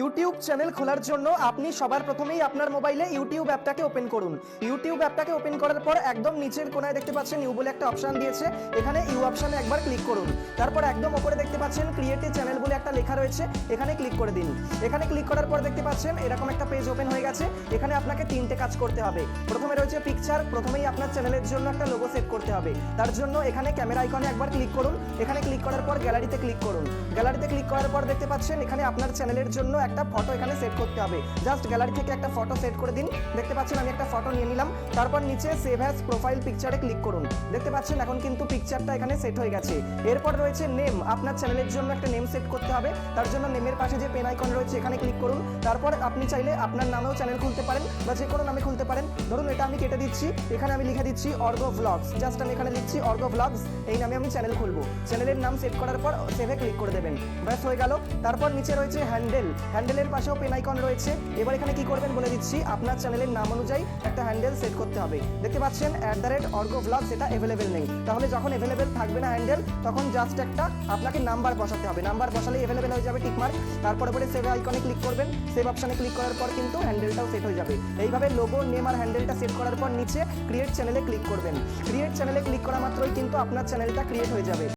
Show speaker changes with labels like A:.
A: YouTube channel খোলার জন্য আপনি সবার প্রথমেই আপনার মোবাইলে ইউটিউব অ্যাপটাকে ওপেন করুন। ইউটিউব অ্যাপটাকে ওপেন করার পর একদম নিচের কোনায় দেখতে পাচ্ছেন ইউ বলে একটা অপশন দিয়েছে। এখানে ইউ অপশনে একবার ক্লিক করুন। তারপর একদম ওপরে দেখতে পাচ্ছেন ক্রিয়েটিভ চ্যানেল বলে একটা লেখা রয়েছে। এখানে ক্লিক করে দিন। এখানে ক্লিক করার পর দেখতে পাচ্ছেন এরকম একটা পেজ ওপেন হয়ে গেছে। এখানে আপনাকে তিনটে কাজ করতে হবে। প্রথমে রয়েছে পিকচার প্রথমেই আপনার চ্যানেলের জন্য একটা লোগো সেট করতে হবে। তার জন্য এখানে ক্যামেরা আইকনে একবার ক্লিক করুন। এখানে ক্লিক করার পর গ্যালারিতে ক্লিক করুন। গ্যালারিতে ক্লিক করার পর দেখতে পাচ্ছেন এখানে আপনার চ্যানেলের জন্য একটা ফটো এখানে সেট করতে হবে। জাস্ট গ্যালারি থেকে একটা ফটো সেট করে দিন। দেখতে পাচ্ছেন, আমি একটা ফটো নিয়ে নিলাম। তারপর নিচে সেভ অ্যাজ প্রোফাইল পিকচারে ক্লিক করুন। দেখতে পাচ্ছেন, এখন কিন্তু পিকচারটা এখানে সেট হয়ে গেছে। এরপর রয়েছে নেম আপনার চ্যানেলের জন্য একটা নেম সেট করতে হবে। তার জন্য নেমের পাশে যে পেন আইকন রয়েছে, এখানে ক্লিক করুন। তারপর আপনি চাইলে আপনার নামেও চ্যানেল খুলতে পারেন বা যে কোনো নামে খুলতে পারেন। ধরুন, এটা আমি কেটে দিচ্ছি। এখানে আমি লিখে দিচ্ছি অর্গো ভ্লগস জাস্ট আমি এখানে লিখছি অর্গো ভ্লগস এই নামে আমি চ্যানেল খুলবো। চ্যানেলের নাম সেট করার পর সেভে ক্লিক করে দেবেন। ব্যাস, হয়ে গেল। তারপর নিচে রয়েছে হ্যান্ডেল হ্যান্ডেলের পাশেও পেন আইকন রয়েছে। এবার এখানে কি করবেন বলে দিচ্ছি, আপনার চ্যানেলের নাম অনুযায়ী একটা হ্যান্ডেল সেট করতে হবে। দেখতে পাচ্ছেন অ্যাট দ্য রেট অর্গো ভ্লগ সেটা অ্যাভেলেবেল নেই। তাহলে যখন অ্যাভেলেবেল থাকবে না হ্যান্ডেল, তখন জাস্ট একটা আপনাকে নাম্বার বসাতে হবে। নাম্বার বসালে অ্যাভেলেবেল হয়ে যাবে টিকমার্ক তারপরে পরে সেভ আইকনে ক্লিক করবেন। সেভ অপশনে ক্লিক করার পর কিন্তু হ্যান্ডেলটাও সেট হয়ে যাবে। এইভাবে লোগো নেম আর হ্যান্ডেলটা সেট করার পর নিচে ক্রিয়েট চ্যানেলে ক্লিক করবেন। ক্রিয়েট চ্যানেলে ক্লিক করা মাত্রই কিন্তু আপনার চ্যানেলটা ক্রিয়েট হয়ে যাবে।